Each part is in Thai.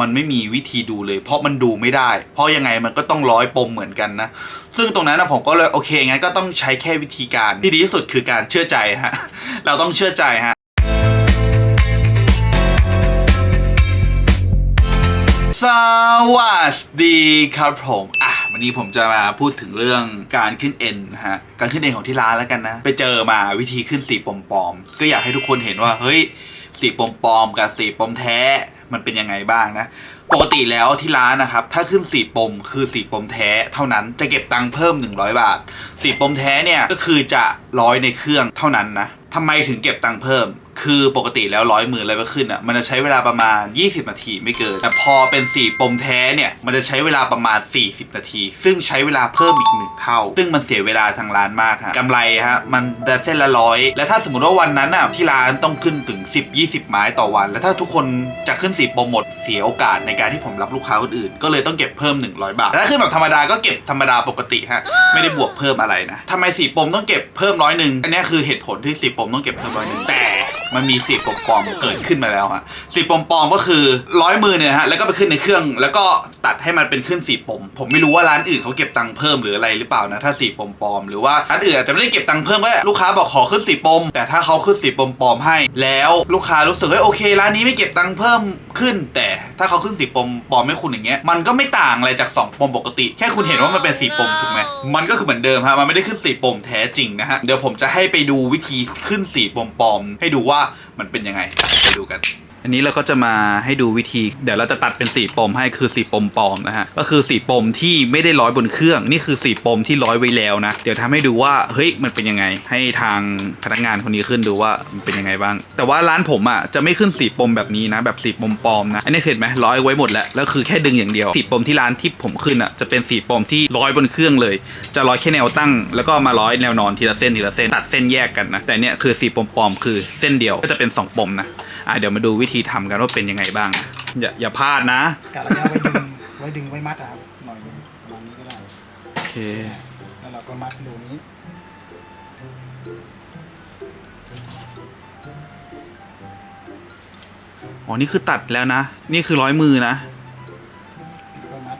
มันไม่มีวิธีดูเลย เพราะมันดูไม่ได้ เพราะยังไงมันก็ต้องร้อยปมเหมือนกันนะ ซึ่งตรงนั้นนะผมก็เลยโอเคงั้นก็ต้องใช้แค่วิธีการที่ดีที่สุดคือการเชื่อใจฮะ เราต้องเชื่อใจฮะสวัสดีครับผมอะวันนี้ผมจะมาพูดถึงเรื่องการขึ้นเอ็นนะฮะการขึ้นเอ็นของที่ร้านแล้วกันนะ ไปเจอมาวิธีขึ้นสีปมปลอมๆก็อยากให้ทุกคนเห็นว่าเฮ้ยสีปมปลอมกับสีปมแท้ มันเป็นยังไงบ้างนะ ปกติแล้วที่ร้านนะครับ ถ้าขึ้นสีปมคือสีปมแท้เท่านั้นจะเก็บตังค์เพิ่ม 100 บาท สีปมแท้เนี่ยก็คือจะร้อยในเครื่องเท่านั้นนะ ทำไมถึงเก็บตังค์เพิ่ม คือปกติแล้วร้อยหมื่นอะไรไปขึ้นอะ มันจะใช้เวลาประมาณ 20 นาทีไม่เกิน แต่พอเป็นสีปมแท้เนี่ย มันจะใช้เวลาประมาณ 40 นาที ซึ่งใช้เวลาเพิ่มอีกหนึ่งเท่า ซึ่งมันเสียเวลาทางร้านมากฮะกำไรฮะ มันได้เส้นละร้อย และถ้าสมมติว่าวันนั้นอะ ที่ร้านต้องขึ้นถึง 10 20 ไม้ต่อวัน แล้วถ้าทุกคนจะขึ้นสีปมหมด เสียโอกาสในการที่ผมรับลูกค้าคนอื่น ก็เลยต้องเก็บเพิ่ม 100 บาทแต่ถ้าขึ้นแบบธรรมดาก็เก็บธรรมดาปกติฮะ ไม่ได้บวกเพิ่มอะไรนะทำไมสีปมต้องเก็บเพิ่มร้อยหนึ่งอันนี้คือเหตุผลที่สีปมต้องเก็บเพิ่มร้อยหนึ่งแต่มันมีสีปมปลอมเกิดขึ้นมาแล้วฮะสีปมปลอมก็คือร้อยมือเนี่ยฮะแล้วก็ไปขึ้นในเครื่อง แล้วก็ตัดให้มันเป็นขึ้นสีปม ผมไม่รู้ว่าร้านอื่นเขาเก็บตังค์เพิ่มหรืออะไรหรือเปล่านะถ้าสีปมปลอมหรือว่าร้านอื่นอาจจะไม่ได้เก็บตังค์เพิ่มก็ได้ลูกค้าบอกขอขึ้นสีปม แต่ถ้าเขาขึ้นสีปมปลอมให้ แล้วลูกค้ารู้สึกว่าโอเคร้านนี้ไม่เก็บตังค์เพิ่มขึ้น แต่ถ้าเขาขึ้นสีปมปลอมให้คุณอย่างเงี้ยมันก็ไม่ต่างอะไรจากสองปมปกติ แค่คุณเห็นว่ามันเป็นสีปมถูกไหมมันก็คือเหมือนเดิมฮะมันไม่ได้ขึ้นสีปมแท้จริงนะฮะเดี๋ยวผมจะให้ไปดูวิธีขึ้นสีปมปลอมให้ดูว่าามันเป็นยังไงไปดูกัน อันนี้เราก็จะมาให้ดูวิธี เดี๋ยวเราจะตัดเป็นสีปมให้คือสีปมปลอมนะฮะ ก็คือสีปมที่ไม่ได้ร้อยบนเครื่อง นี่คือสีปมที่ร้อยไว้แล้วนะ เดี๋ยวทำให้ดูว่า เฮ้ย มันเป็นยังไง ให้ทางพนักงานคนนี้ขึ้นดูว่ามันเป็นยังไงบ้าง แต่ว่าร้านผมอะจะไม่ขึ้นสีปมแบบนี้นะ แบบสีปมปลอมนะ อันนี้เห็นไหมร้อยไว้หมดแล้ว แล้วคือแค่ดึงอย่างเดียว สีปมที่ร้านที่ผมขึ้นอะจะเป็นสีปมที่ร้อยบนเครื่องเลย จะร้อยแค่แนวตั้ง แล้วก็มาร้อยแนวนอนทีละเส้นทีละเส้นตัดเส้นแยกกันนะ แต่เนี่ยคือสีปมปลอมคือเส้นเดียวก็จะเป็นสองปมนะ อะเดี๋ยวมาดูวิธีทำกันว่าเป็นยังไงบ้าง อย่าอย่าพลาดนะกะระยะไว้ดึงไว้ดึงไว้มัดอะครับหน่อยนึงประมาณนี้ก็ได้โอเค แล้วเราก็มัดดูนี้อ๋อนี่คือตัดแล้วนะ นี่คือร้อยมือนะแล้วก็มัด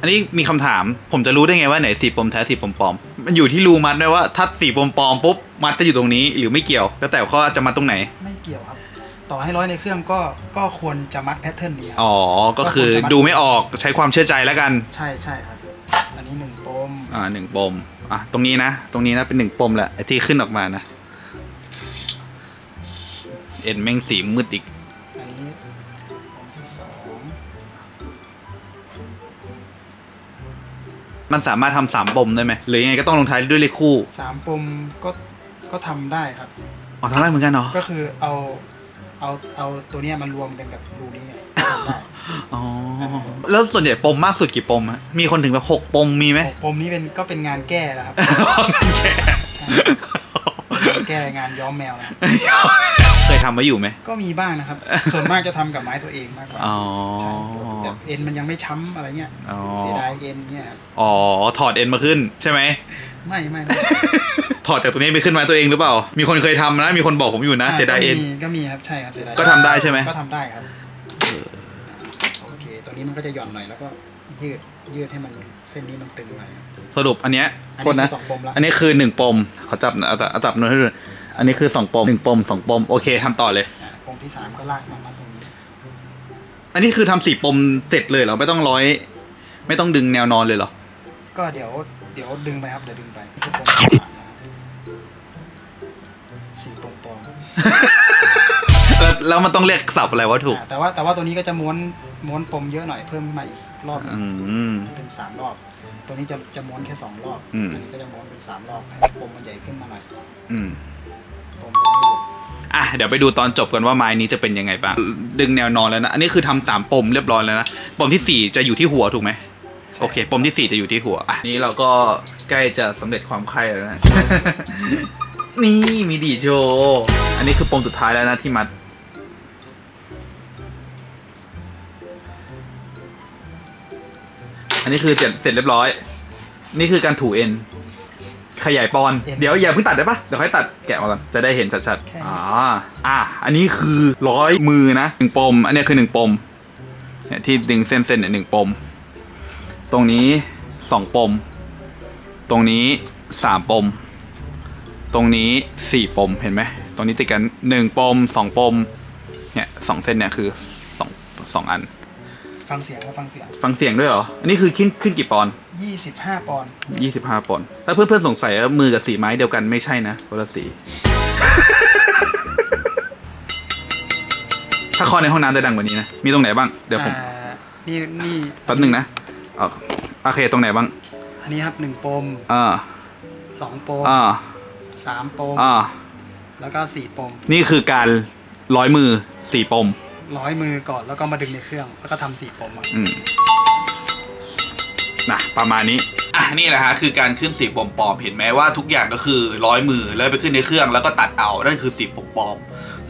อันนี้มีคำถาม ผมจะรู้ได้ไงว่าไหนสีปมแท้สีปมปลอม มันอยู่ที่รูมัดด้วยว่าถ้าสีปมปลอมปุ๊บมัดจะอยู่ตรงนี้หรือไม่เกี่ยว แล้วแต่เขาจะมัดตรงไหน ไม่เกี่ยวครับ ต่อให้ร้อยในเครื่องก็ก็ควรจะมัดแพทเทิร์นนี้ครับ อ๋อ ก็คือดูไม่ออกใช้ความเชื่อใจแล้วกัน ใช่ใช่ครับ อันนี้หนึ่งปมอ่าหนึ่งปม อะ ตรงนี้นะ ตรงนี้นะ เป็นหนึ่งปมแหละไอ้ที่ขึ้นออกมานะ เอ็นแม่งสีมืดอีก อันนี้ปมที่สอง มันสามารถทำสามปมได้ไหมหรือยังไงก็ต้องลงท้ายด้วยเลขคู่สามปมก็ก็ทำได้ครับ อ๋อทำได้เหมือนกันเนาะก็คือเอาเอาเอาตัวเนี้ยมันรวมกันกับรูนี้ไงทำได้อ๋อแล้วส่วนใหญ่ปมมากสุดกี่ปมฮะมีคนถึงแบบหกปมมีไหม ปมนี้เป็นก็เป็นงานแก้แล้วครับ ใช่แก้งานย้อมแมวนะเคย ทำมาอยู่ไหม ก็มีบ้างนะครับ ส่วนมากจะทำกับไม้ตัวเองมากกว่าอ๋อ ใช่แต่เอ็นมันยังไม่ช้ำอะไรเงี้ยอ๋อ เสียดายเอ็นเนี่ยครับอ๋อ ถอดเอ็นมาขึ้นใช่ไหม ไม่ไม่ไม่ ถอดจากตรงนี้ไปขึ้นมาตัวเองหรือเปล่า มีคนเคยทำนะ มีคนบอกผมอยู่นะเสียดายเอ็น ก็มีก็มีครับใช่ครับเสียดายก็ทำได้ใช่ไหม ก็ทำได้ครับโอเคตัวนี้มันก็จะหย่อนหน่อยแล้วก็ยืดยืดให้มันเส้นนี้มันตึงหน่อยครับสรุปอันเนี้ยอันโทษนี้นะ คือสองปมละอันนี้คือหนึ่งปมเขาจับเอาจับเอาจับนวดให้ดู อันนี้คือสองปมหนึ่งปมสองปมโอเคทำต่อเลย อะปมที่สามก็ลากมามาตรงนี้อันนี้คือทำสี่ปมเสร็จเลยเหรอไม่ต้องร้อย ไม่ต้องดึงแนวนอนเลยเหรอก็เดี๋ยวเดี๋ยวดึงไปครับเดี๋ยวดึงไปคือปมที่สามนะครับสี่ปมปลอมแล้วแล้วมันต้องเรียกศัพท์อะไรวะถูก อ่าแต่ว่าแต่ว่าตัวนี้ก็จะม้วนม้วนปมเยอะหน่อยเพิ่มขึ้นมาอีกรอบหนึ่ง อืม เป็นสามรอบ ตัวนี้จะจะม้วนแค่สองรอบอืมอันี้ก็จะม้วนเป็นสามรอบให้ปมมันใหญ่ขึ้นมาหน่อยอืม อะเดี๋ยวไปดูตอนจบกันว่าไม้นี้จะเป็นยังไงบ้าง ดึงแนวนอนแล้วนะ อันนี้คือทำสามปมเรียบร้อยแล้วนะ ปมที่สี่จะอยู่ที่หัวถูกไหมใช่โอเค ปมที่สี่จะอยู่ที่หัวอะนี้เราก็ใกล้จะสำเร็จความใคร่แล้วนะ นี่มีดีดโชว์อันนี้คือปมสุดท้ายแล้วนะที่มัด อันนี้คือเสร็จเสร็จเรียบร้อย นี่คือการถูเอ็น ขยายปอนด์เอ็นเดี๋ยวอย่าเพิ่งตัดได้ปะเดี๋ยวค่อยตัดแกะมาก่อนจะได้เห็นชัดแค่ๆอ๋ออะอันนี้คือร้อยมือนะหนึ่งปม อันเนี้ยคือหนึ่งปมเนี่ยที่ดึงเส้นเส้นเนี่ยหนึ่งปม ตรงนี้สองปม ตรงนี้สามปม ตรงนี้สี่ปมเห็นไหมตรงนี้ติดกันหนึ่งปมสองปมเนี่ยสองเส้นเนี่ยคือสองสองอัน ฟังเสียงว่าฟังเสียง ฟังเสียงด้วยเหรอ อันนี้คือขึ้นขึ้นกี่ปอนด์25 ปอนด์ยี่สิบห้าปอนด์ถ้าเพื่อนๆสงสัยว่ามือกับสีไม้เดียวกันไม่ใช่นะคนละสี ถ้าคอในห้องน้ำจะดังกว่านี้นะ มีตรงไหนบ้าง เดี๋ยวผมอ่านี่นี่แป๊บหนึ่งนะเอาโอเคตรงไหนบ้างอันนี้ครับหนึ่งปมอ่าสองปมอ่าสามปม อ่าแล้วก็สี่ปม นี่คือการร้อยมือสี่ปม ร้อยมือก่อนแล้วก็มาดึงในเครื่อง แล้วก็ทำสี่ปมอะอืมนะประมาณนี้ อะนี่แหละฮะคือการขึ้นสีปมปลอมเห็นไหมว่าทุกอย่างก็คือร้อยมือแล้วไปขึ้นในเครื่องแล้วก็ตัดเอานั่นคือสีปมปลอม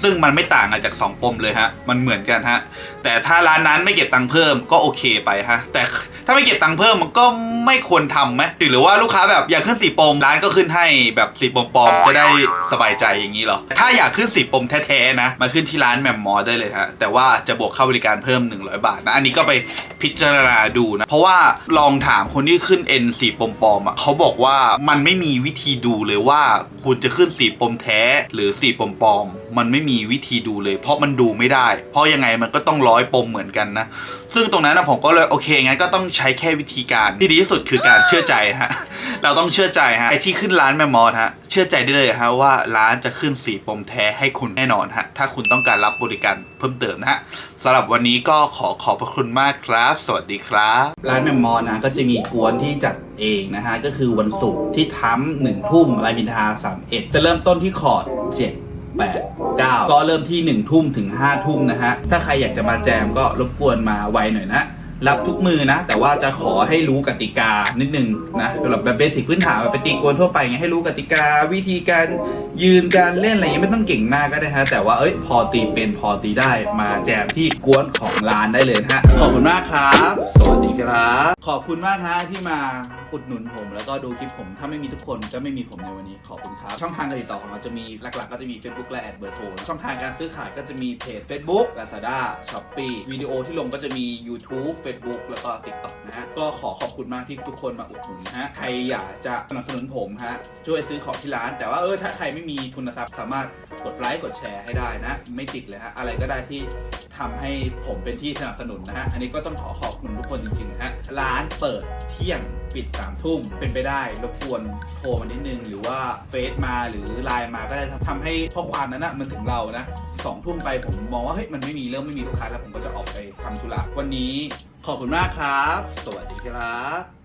ซึ่งมันไม่ต่างกันจากสองปมเลยฮะ มันเหมือนกันฮะ แต่ถ้าร้านนั้นไม่เก็บตังค์เพิ่มก็โอเคไปฮะ แต่ ถ้าไม่เก็บตังค์เพิ่มมันก็ไม่ควรทำไหมหรือว่าลูกค้าแบบอยากขึ้นสีปมร้านก็ขึ้นให้แบบสีปมปลอมจะได้สบายใจอย่างนี้เหรอ ถ้าอยากขึ้นสีปมแท้ๆนะมาขึ้นที่ร้านแหมมมอได้เลยฮะแต่ว่าจะบวกค่าบริการเพิ่ม 100 บาทนะอันนี้ก็ไปพิจารณาดูนะ เพราะว่าลองถามคนที่ขึ้น N สีปมปลอมอะเขาบอกว่ามันไม่มีวิธีดูเลยว่าคุณจะขึ้นสีปมแท้หรือสีปมปลอมมันไม่มีวิธีดูเลย เพราะมันดูไม่ได้ เพราะยังไงมันก็ต้องร้อยปมเหมือนกันนะ ซึ่งตรงนั้นนะผมก็เลยโอเคงั้นก็ต้องใช้แค่วิธีการที่ดีที่สุดคือการเชื่อใจฮะเราต้องเชื่อใจฮะไอที่ขึ้นร้านแมมมอสฮะเชื่อใจได้เลยฮะว่าร้านจะขึ้นสีปมแท้ให้คุณแน่นอนฮะถ้าคุณต้องการรับบริการเพิ่มเติมนะฮะสำหรับวันนี้ก็ขอขอบพระคุณมากครับ สวัสดีครับ ร้านแมมมอสนะก็จะมีกวนที่จัดเองนะฮะก็คือวันศุกร์ที่ทั้มหนึ่งทุ่มรายบินทาสามเอ็ดจะเริ่มต้นที่คอร์ดเจ็ด8 9 ก็เริ่มที่ 1 ทุ่มถึง 5 ทุ่มนะฮะ ถ้าใครอยากจะมาแจมก็รบกวนมาไวหน่อยนะ รับทุกมือนะ แต่ว่าจะขอให้รู้กติกานิดนึงนะสำหรับแบบเบสิกพื้นฐานแบบไปตีกวนทั่วไปไงให้รู้กติกาวิธีการยืนการเล่นอะไรเงี้ยไม่ต้องเก่งมากก็ได้ฮะแต่ว่าเอ้ยพอตีเป็นพอตีได้มาแจมที่กวนของร้านได้เลยฮะขอบคุณมากครับ สวัสดีครับ ขอบคุณมากฮะที่มาอุดหนุนผมแล้วก็ดูคลิปผมถ้าไม่มีทุกคนจะไม่มีผมในวันนี้ขอบคุณครับ ช่องทางการติดต่อของเราจะมีหลักๆ ก็จะมี Facebook และแอดเบอร์โทรช่องทางการซื้อขายก็จะมีเพจ Facebook Lazada Shopee วิดีโอที่ลงก็จะมี YouTube Facebook แล้วก็ TikTok นะฮะก็ขอขอบคุณมากที่ทุกคนมาอุดหนุนฮะใครอยากจะสนับสนุนผมฮะช่วยซื้อของที่ร้าน แต่ว่าเออถ้าใครไม่มีทุนทรัพย์สามารถกดไลค์กดแชร์ให้ได้นะ ไม่ติดเลยฮะอะไรก็ได้ที่ทำให้ผมเป็นที่สนับสนุนนะฮะอันนี้ก็ต้องขอขอบคุณทุกคนจริงๆฮะร้านเปิดเที่ยง ปิดสามทุ่มเป็นไปได้รบกวนโทรมานิดนึง หรือว่าเฟซมาหรือไลน์มาก็ได้ทำให้ข้อความนั้นนะมันถึงเรานะสองทุ่มไปผมมองว่าเฮ้ยมันไม่มีเริ่มไม่มีลูกค้าแล้วผมก็จะออกไปทำธุระวันนี้ขอบคุณมากครับ สวัสดีครับ